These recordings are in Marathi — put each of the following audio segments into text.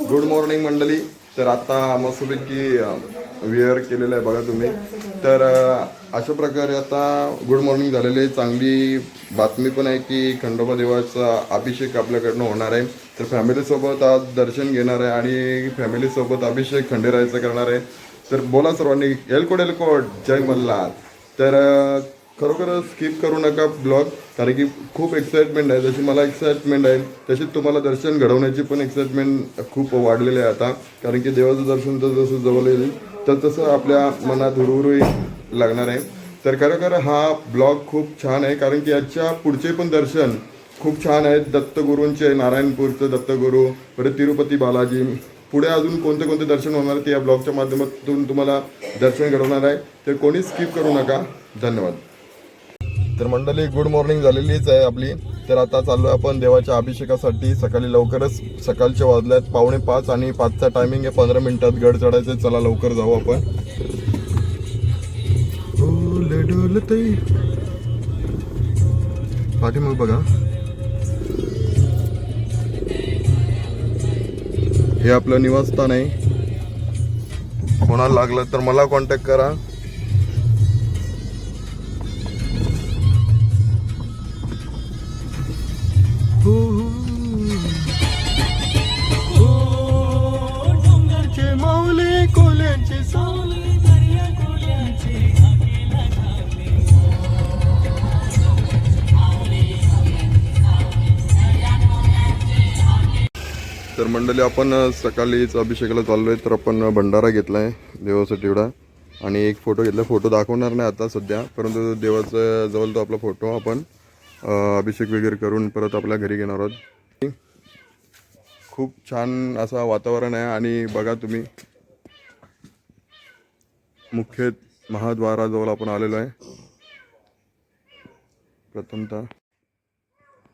गुड मॉर्निंग मंडळी. तर आता मस्तपैकी वेअर केलेलं आहे बघा तुम्ही. तर अशा प्रकारे आता गुड मॉर्निंग झालेली आहे. चांगली बातमी पण आहे की खंडोबा देवाचा अभिषेक आपल्याकडनं होणार आहे. तर फॅमिलीसोबत आज दर्शन घेणार आहे आणि फॅमिलीसोबत अभिषेक खंडेरायचा करणार आहे. तर बोला सर्वांनी एलकोट एलकोट जय मल्हार. तर खरोखर खरोखरच स्किप करू नका ब्लॉग कारण की खूप एक्साइटमेंट आहे. जशी मला एक्साइटमेंट आहे तशीच तुम्हाला दर्शन घडवण्याची पण एक्साइटमेंट खूप वाढलेली आहे आता. कारण की देवाचं दर्शन तर जसं जवळ येईल तर तसं आपल्या मनात हुरहुरही लागणार आहे. तर खरोखर हा ब्लॉग खूप छान आहे कारण की याच्या पुढचे पण दर्शन खूप छान आहेत. दत्तगुरूंचे नारायणपूरचं दत्तगुरू परत तिरुपती बालाजी. पुढे अजून कोणते कोणते दर्शन होणार ते या ब्लॉगच्या माध्यमातून तुम्हाला दर्शन घडवणार आहे. तर कोणी स्किप करू नका. धन्यवाद. तर मंडळी गुड मॉर्निंग झालेलीच आहे आपली. तर आता चाललो आहे आपण देवाच्या अभिषेकासाठी. सकाळी लवकरच सकाळच्या वाजल्यात पावणे पाच आणि पाचचा टायमिंग आहे. पंधरा मिनिटात गड चढायचं चला लवकर जाऊ आपण. पाठी मग बघा. हे आपलं निवासस्थान आहे. कोणाला लागलं तर मला कॉन्टॅक्ट करा. हो, हो. हो, डोंगरचे माऊली तर मंडळी आपण सकाळीच अभिषेकाला चाललो आहे तर आपण भंडारा घेतला आहे देवासाठी एवढा आणि एक फोटो घेतला. फोटो दाखवणार नाही आता सध्या परंतु देवाचा जवळ तो आपला फोटो आपण अभिषेक वगैरे करून परत आपल्या घरी घेणार आहोत. खूप छान असं वातावरण आहे आणि बघा तुम्ही मुख्य महाद्वाराजवळ आपण आलेलो आहे. प्रथमतः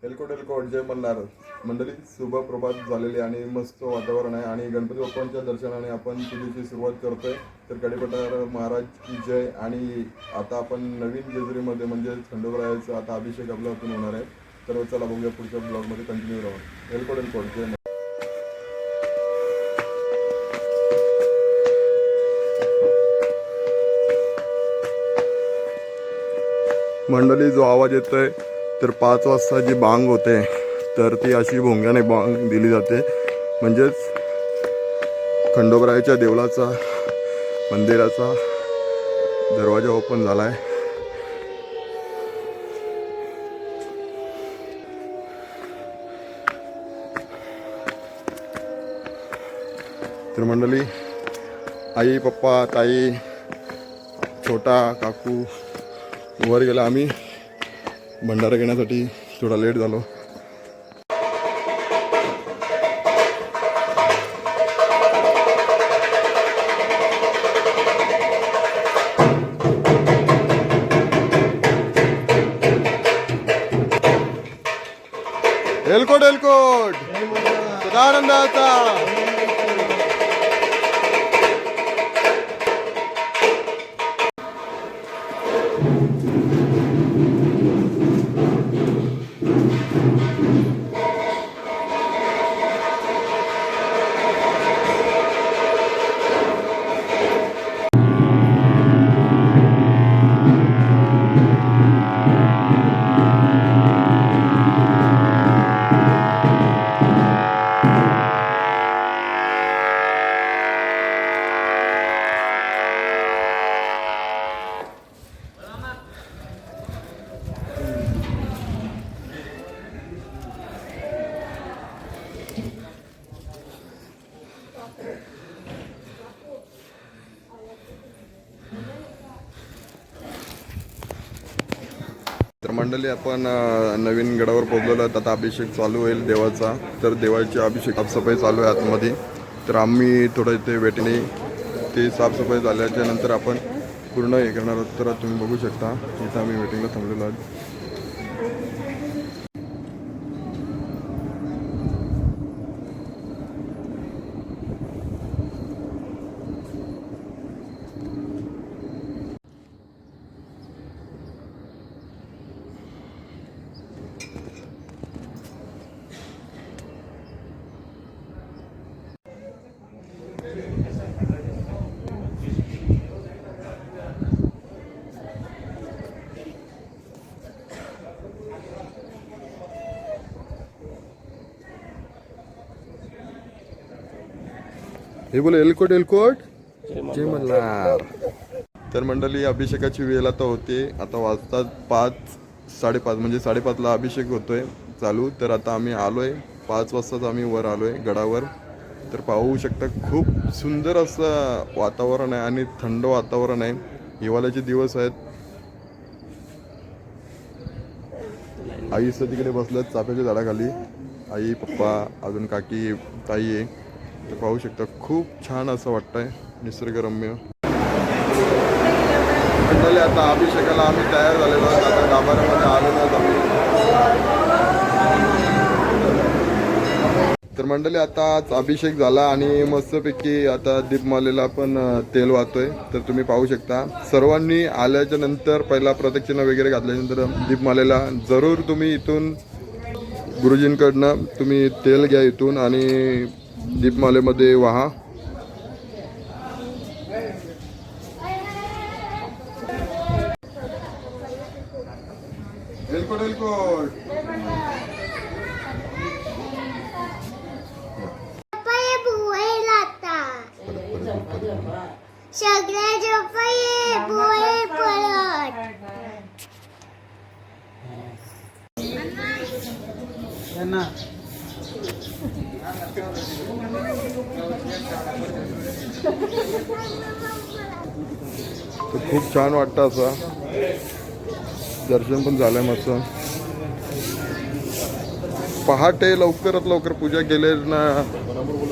एलकोट एलकोट जय मल्हार म्हणजे मंडळी शुभ प्रभात झालेली आणि मस्त वातावरण आहे आणि गणपती बाप्पांच्या दर्शनाने आपण पूजेची सुरुवात करतोय. तर कडेपटार महाराज की जय आणि आता आपण नवीन जेजुरीमध्ये म्हणजे खंडोबरायाचा आता अभिषेक आपला हातून होणार आहे. तर चला बघूया पुढच्या ब्लॉगमध्ये कंटिन्यू राहून. एलकोट एलकोट जय मल्हार. मंडळी जो आवाज येतोय तर पाच वाजता जी बांग होते तर ती अशी भोंग्याने बांग दिली जाते. म्हणजेच खंडोबरायाच्या देवळाचा मंदिराचा दरवाजा ओपन झाला आहे तर मंडळी आई पप्पा ताई छोटा काकू वर गेला आम्ही. भंडारा घेण्यासाठी थोडा लेट झालो. एलकोट एलकोट. सदानंदाचा मंडळी आपण नवीन गडावर पोहोचलेलो आहोत. आता अभिषेक चालू होईल देवाचा. तर देवाची अभिषेक साफसफाई चालू आहे आतमध्ये. तर आम्ही थोडं इथे वेटणे ते साफसफाई झाल्याच्यानंतर आपण पूर्ण हे करणार आहोत. तर तुम्ही बघू शकता. इथं आम्ही वेटिंगला थांबलेलो आहोत. हे बोल एलकोट एलकोट? जय मल्हार तर मंडळी अभिषेकाची वेळ आता होते. आता वाजतात पाच साडेपाच म्हणजे साडेपाचला अभिषेक होतोय चालू. तर आता आम्ही आलोय. पाच वाजताच आम्ही वर आलोय गडावर. तर पाहू शकता खूप सुंदर असं वातावरण आहे आणि थंड वातावरण आहे. हिवाळ्याचे दिवस आहेत. आई तिकडे बसल्यात चाफ्याच्या झाडाखाली. आई पप्पा अजून काकी ताई आहे. तर पाहू शकता. खूप छान असं वाटतंय. निसर्गरम्य. मंडळी आता अभिषेकाला आम्ही तयार झालेलो आहोत. आता गाभाऱ्यामध्ये आलेलो आहोत आम्ही. तर मंडळी आता आज अभिषेक झाला आणि मस्तपैकी आता दीपमालेला पण तेल वाहतोय. तर तुम्ही पाहू शकता. सर्वांनी आल्याच्यानंतर पहिला प्रदक्षिणा वगैरे घातल्यानंतर दीपमालेला जरूर तुम्ही इथून गुरुजींकडनं तुम्ही तेल घ्या इथून आणि दीपमालेमध्ये वाहा. बिलकुल बिलकुल. खूप छान वाटतं असं. दर्शन पण झालंय मस्त. पहाटे लवकरात लवकर पूजा केले ना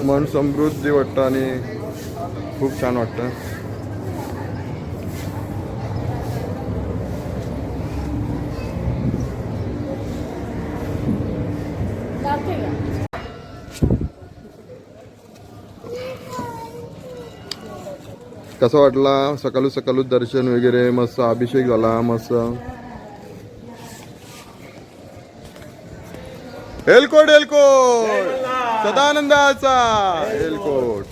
मन समृद्धी वाटतं आणि खूप छान वाटतं. कसा वाटला? सकाळू सकाळू दर्शन वगैरे मस्त अभिषेक झाला मस्त. एलकोट एलकोट. सदानंदाचा. एलकोट.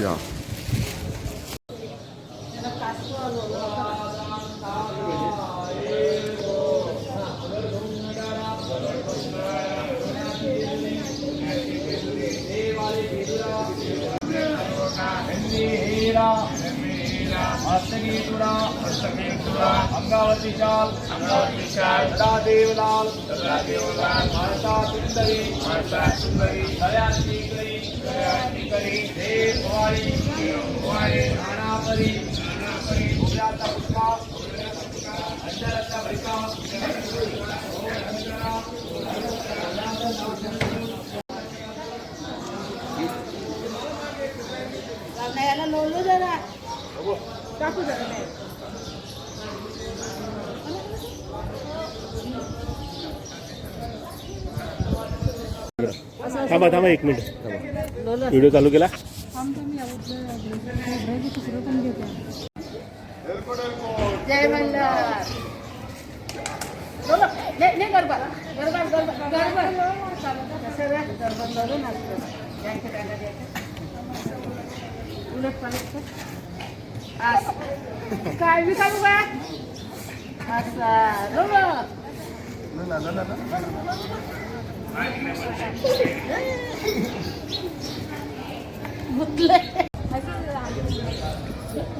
या. चूड़ा अंगावती शाल अंगावती शाल गदा देवलाल गदा देवलाल माता सुंदरी माता सुंदरी दयाती करी दयाती करी देव भवानी देव भवानी नाना परी नाना परी भूजाता पुष्पा अंजरता भरिका याला लोळलो जरा टाकू जरा थांबा थांबा एक मिनिट. थांबा व्हिडिओ चालू केला? जय मल्हार. लोलो, गरबा गरबा असं काय मी काय बघा असं.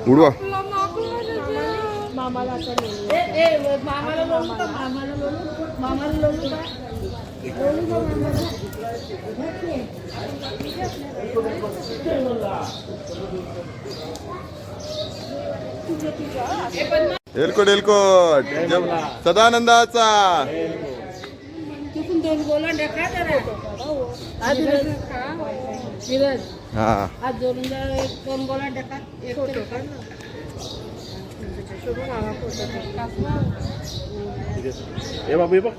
उडवा. मामाला एलकोट. एलकोट सदानंदाचा. दोन गोला ढेका जरा. आज हा. आज दोन एक दोन गोला ढेका एक ढेका हे बाबू बघ.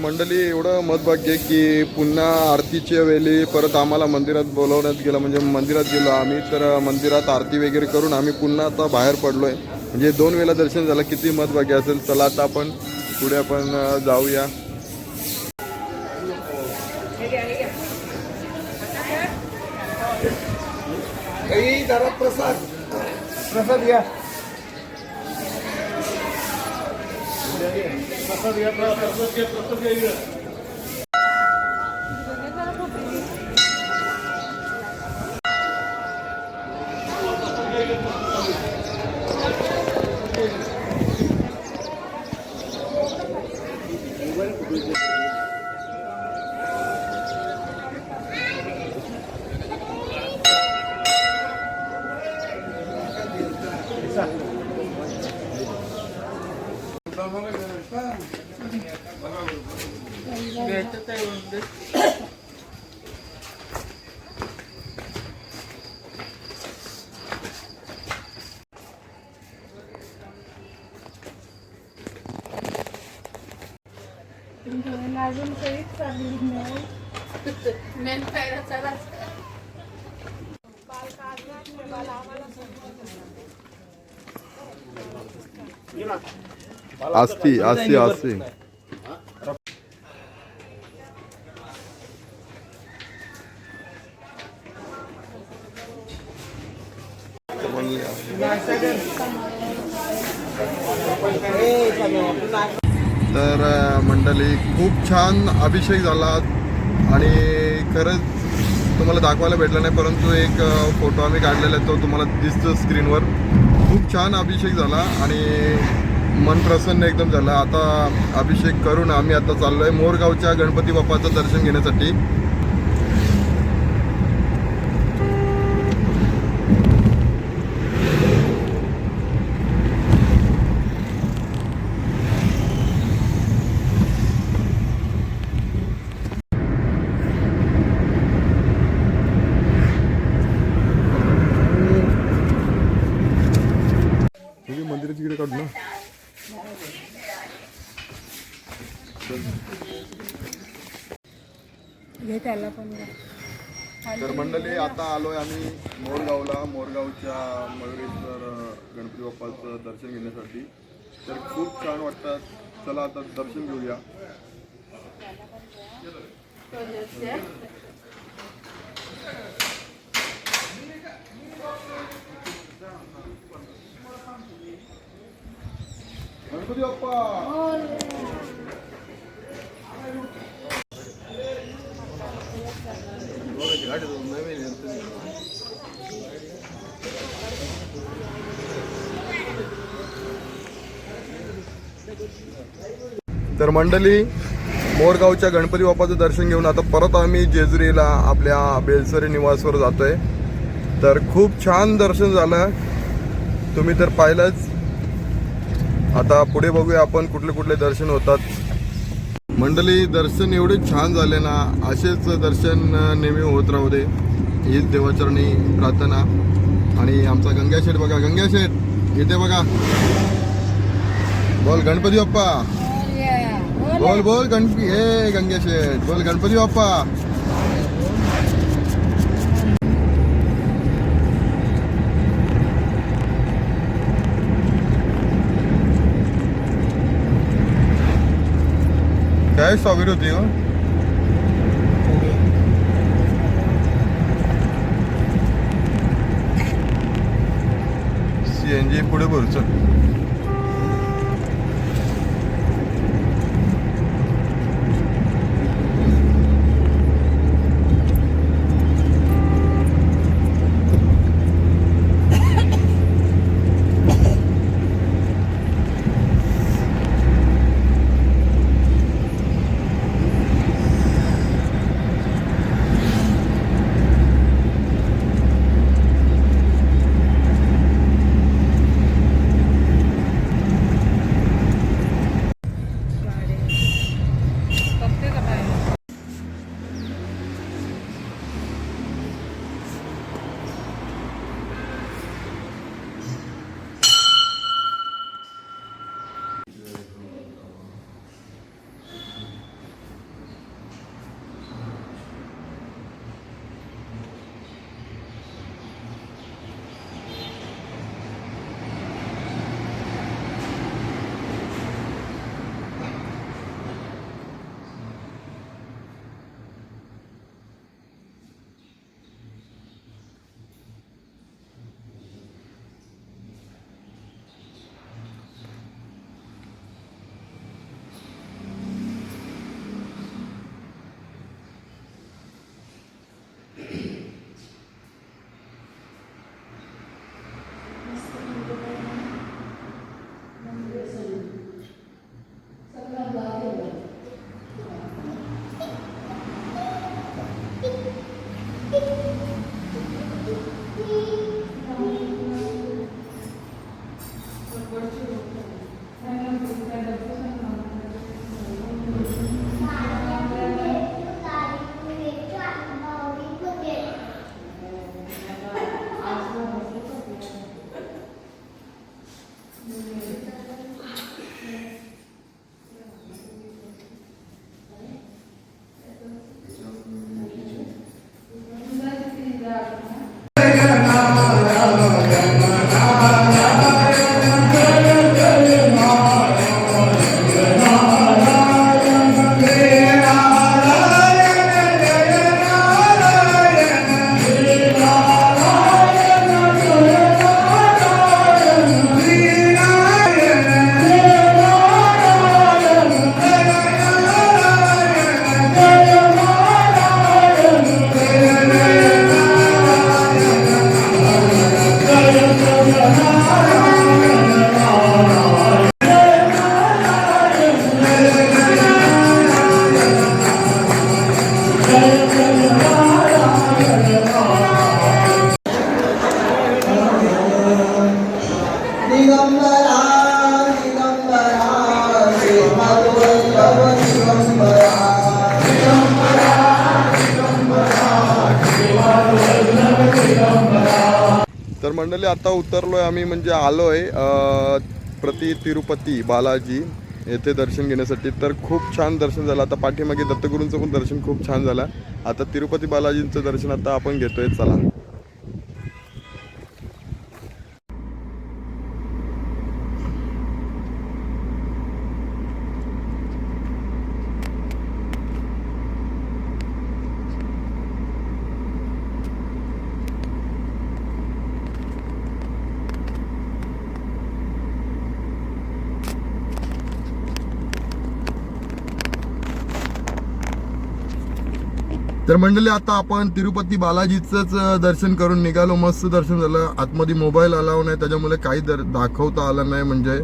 मंडळी एवढं मतभाग्य आहे की पुन्हा आरतीच्या वेळी परत आम्हाला मंदिरात बोलवण्यात गेलं. म्हणजे मंदिरात गेलो आम्ही तर मंदिरात आरती वगैरे करून आम्ही पुन्हा आता बाहेर पडलोय. म्हणजे दोन वेळा दर्शन झालं किती मतभाग्य असेल चला आता आपण पुढे आपण जाऊया. प्रसाद. प्रसाद घ्या मेन काय चला आस्ती आस्ती आस्ती. तर मंडळी खूप छान अभिषेक झाला आणि खरंच तुम्हाला दाखवायला भेटला नाही परंतु एक फोटो आम्ही काढलेला आहे तो तुम्हाला दिसतो स्क्रीनवर. खूप छान अभिषेक झाला आणि मन प्रसन्न एकदम झालं. आता अभिषेक करून आम्ही आता चाललो आहे मोरगावच्या गणपती बाप्पाचं दर्शन घेण्यासाठी मंदिराची इकडे काढू ना घे त्याला पण तर मंडळी आता आलोय आम्ही मोरगावला. मोरगावच्या मयुरेश्वर गणपती बाप्पाचं दर्शन घेण्यासाठी. तर खूप छान वाटतात चला आता दर्शन घेऊया. गणपती बाप्पा! तर मंडळी मोरगावच्या गणपती बाप्पाचं दर्शन घेऊन आता परत आम्ही जेजुरीला आपल्या बेलसरी निवासवर जातोय. तर खूप छान दर्शन झालं. तुम्ही तर पाहिलंच. आता पुढे बघूया आपण कुठले कुठले दर्शन होतात. मंडळी दर्शन एवढे छान झाले ना असेच दर्शन नेहमी होत राहू दे. हीच देवाचरणी प्रार्थना. आणि आमचा गंगा शेठ बघा गंगा शेठ इथे बघा. बोल गणपती बाप्पा. बोल. बोल गणपती हे गंगा शेठ बोल गणपती बाप्पा. काय स्ट्रॉबेरी होती हो सी एन जी पुढे बोलचं तर मंडळी आता आहे आम्ही म्हणजे आलो आहे प्रति तिरुपती बालाजी येथे दर्शन घेण्यासाठी. तर खूप छान दर्शन झालं. आता पाठीमागे दत्तगुरूंचं पण दर्शन खूप छान झालं. आता तिरुपती बालाजींचं दर्शन आता आपण घेतोय. चला. तर मंडळी आता आपण तिरुपती बालाजीचंच दर्शन करून निघालो. मस्त दर्शन झालं. आतमध्ये मोबाईल अलाव नाही त्याच्यामुळे काही दर दाखवता आलं नाही म्हणजे.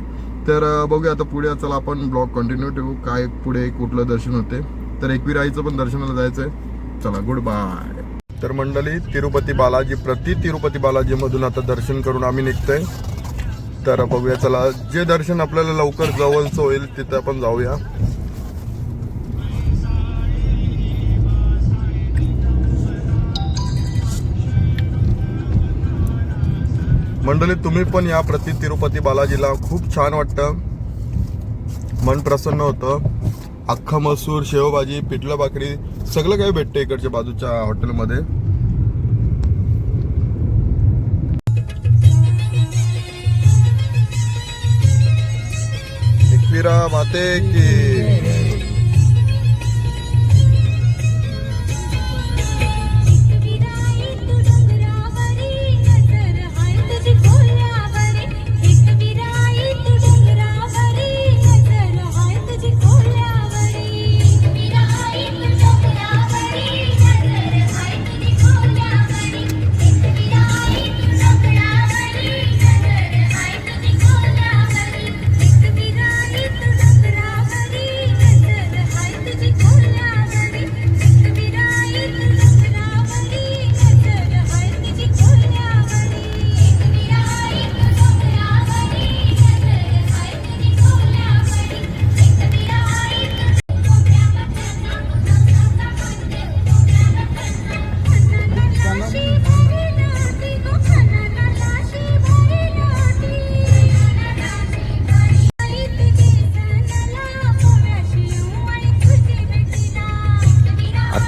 तर बघूया आता पुढे. चला आपण ब्लॉग कंटिन्यू ठेवू. काय पुढे कुठलं दर्शन होते. तर एकविराईचं पण दर्शनाला जायचंय. चला गुड बाय तर मंडळी तिरुपती बालाजी प्रति तिरुपती बालाजी मधून आता दर्शन करून आम्ही निघतोय. तर बघूया चला जे दर्शन आपल्याला लवकर जवळचं होईल तिथं आपण जाऊया. मंडळी तुम्ही पण या प्रति तिरुपती बालाजीला खूप छान वाटतं. मन प्रसन्न होतं. अख्खा मसूर शेवभाजी पिठलं भाकरी सगळं काही भेटतं इकडच्या बाजूच्या हॉटेलमध्ये. एकविरा माते की.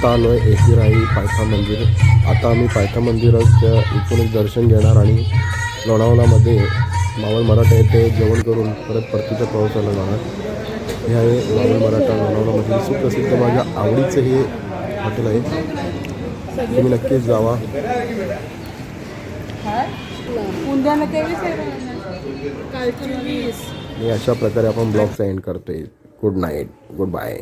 आता आलो आहे एकविराई पायथा मंदिर. आता आम्ही पायथा मंदिराच्या इथून एक दर्शन घेणार आणि लोणावळामध्ये मावळ मराठा येथे जेवण करून परत परतीच्या प्रवासाला जाणार. हे आहे मावळ मराठा लोणावळामधील सुप्रसिद्ध माझ्या आवडीचं हे हॉटेल आहे. तुम्ही नक्कीच जावा. आणि अशा प्रकारे आपण ब्लॉगचा एंड करतोय. Good night goodbye